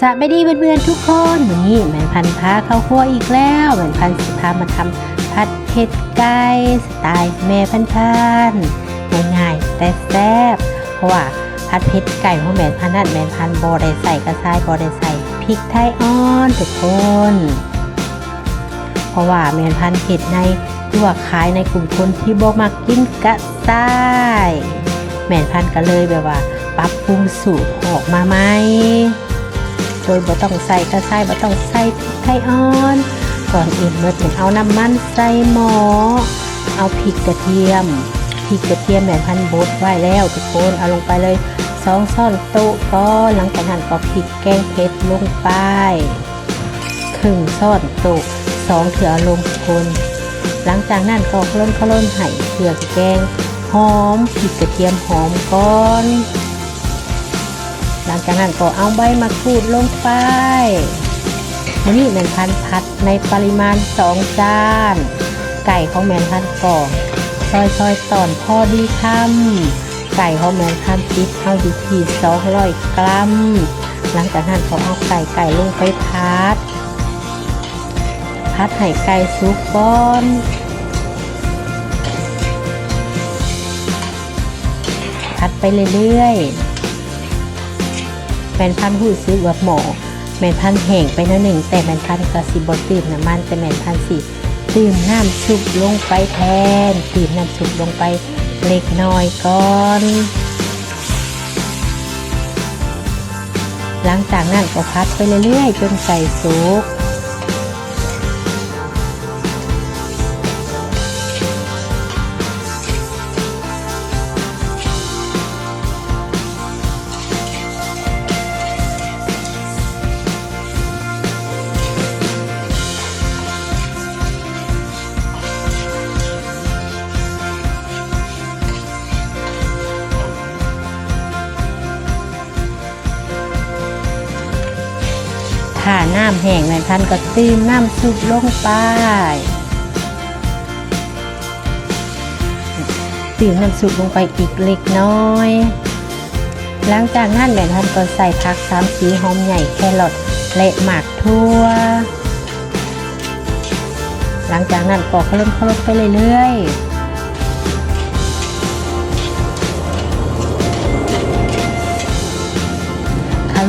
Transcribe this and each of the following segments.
สวัสดีเพื่อนๆทุกคนวันนี้แม่พันธุ์พาเข้าครัวอีกแล้วแม่พันธุ์สิพามาทำผัดเผ็ดไก่สไตล์แม่พันธุ์พันง่ายๆแต่แซ่บเพราะว่าผัดเผ็ดไก่ของแม่พันธุ์นั่นแม่พันธุ์บอได้ใส่กระชายบอได้ใส่พริกไทยอ่อนทุกคน เพราะว่าแม่พันธุ์เผ็ดในตัวขายในกลุ่มคนที่บ่มักกินกระชายแม่พันธุ์ก็เลยแบบว่าปรับปรุงสูตรออกมาไหม ยบ่ต้องใส่กระชายบ่ต้องใส่พริกไทยอ่อน ก่อนอื่นเมื่อถึงเอาน้ำมันใส่หม้อเอาพริกกระเทียมพริกกระเทียมแม่พันบดไว้แล้วทุกคนเอาลงไปเลยสองช้อนโต๊ะก็หลังจากนั้นก็พริกแกงเผ็ดลงไปครึ่งช้อนโต๊ะสองเถื่อลงคน หลังจากนั้นก็คล้นคล้นไห่เผือกแกงหอมพริกกระเทียมหอมก่อน หลังจากนั้นก็เอาใบมะกรูดลงไปวันนี้แมนพันผัดในปริมาณสองจาน ไก่ของแมนพันก่อนซอยซอยตอนพอดีคำไก่ของแมนพันติดเอาอยู่ที่สองร้อยกรัม หลังจากนั้นก็เอาไก่ไก่ลงไปพัด พัดให้ไก่สุกก่อนพัดไปเรื่อยๆ แมนพันธุ์หูซื้อแบบหมอแมนพันธุ์แห่งไปนิดหนึ่งแต่แมนพันธุ์กระสิบตื่มน้ำมันแต่แมนพันธุ์สิตื่มน้ำซุปลงไปแทนตื่มน้ำซุปลงไปเล็กน้อยก่อนหลังจากนั้นก็พัดไปเรื่อยๆจนไก่สุก ถ้าน้ำแห้งแม่พันก็ตื่มน้ำซุปลงไปตื่มน้ำซุปลงไปอีกเล็กน้อย หลังจากนั้นแม่พันก็ใส่ผักสามสีหอมใหญ่แครอทและหมากทั่ว หลังจากนั้นก็คลุนคลุนไปเรื่อยๆ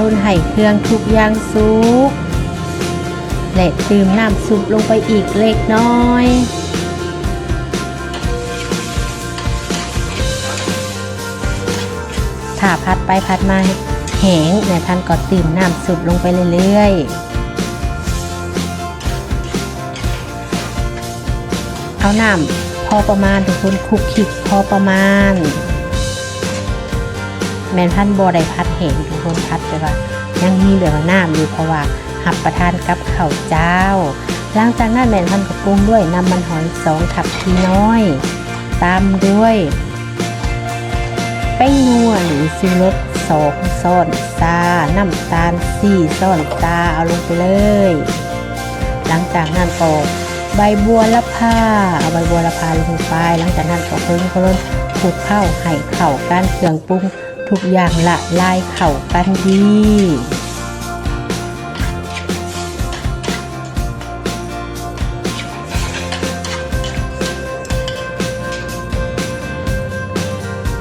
รุนไห่เครื่องทุกอย่างซุปและตื่มน้ำซุปลงไปอีกเล็กน้อยถ้าพัดไปพัดมาแห้งเนี่ยท่านก็ตื่มน้ำซุปลงไปเรื่อยๆ เอาน้ำพอประมาณทุกคนคลุกคลิกพอประมาณ แมนพันบอได้พัดเห็นทุกคนพัดไปว่า ยังมีเหลือหน้ำอยู่เพราะว่าหับประทานกับข้าวเจ้า หลังจากนั้นแมนพันก็ปรุงด้วยน้ำมันหอยสองขับทีน้อย ตามด้วยแป้งนัวหรือซีรสสองซ่อนซาน้ำตาลสี่ซ่อนซาเอาลงไปเลย หลังจากนั้นก็ใบบัวละพาเอาใบบัวละพาลงไป หลังจากนั้นก็เพิ่มเพิ่มคลุกเข้าให้เข่ากันเครื่องปรุง ทุกอย่างละลายเข่ากันดี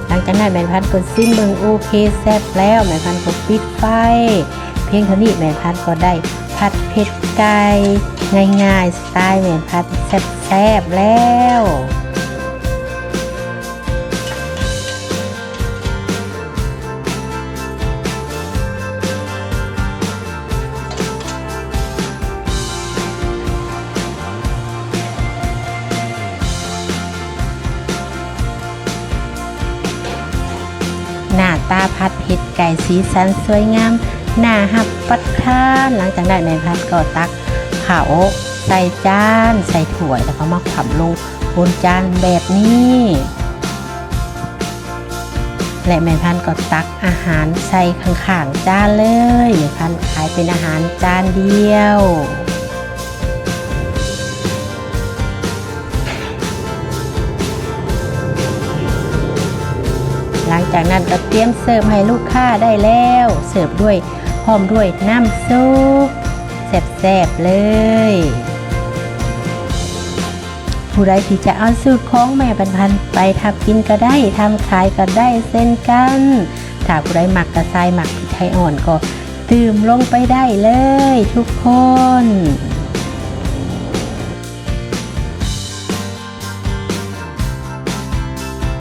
หลังจากนั้นแม่พันธุ์ก็ซิมเบิงโอเคแซ่บแล้วแม่พันธุ์ก็ปิดไฟ เพียงเท่านี้แม่พันธุ์ก็ได้ผัดเผ็ดไก่ง่ายๆสไตล์แม่พันธุ์แซ่บๆแล้ว ตาพัดเผ็ดไก่สีสันสวยงามหน้าหับปัดทานหลังจากนั้นแม่พัดก็ตักเขาใส่จานใส่ถ้วยแล้วก็มาขำลงบนจานแบบนี้ และแม่พันก็ตักอาหารใส่ข้างๆจานเลยแม่พันขายเป็นอาหารจานเดียว หลังจากนั้นก็เตรียมเสิร์ฟให้ลูกค้าได้แล้ว เสิร์ฟด้วยหร้อมด้วยน้ำซุปแซ่บๆเลย ผู้ใดที่จะเอาสูตรของแม่บรรพันธ์ไปทำกินก็ได้ทำขายก็ได้เส้นกันถ้าผู้ใดหมักกระชายหมักพริกไทยอ่อนก็ตื่มลงไปได้เลยทุกคน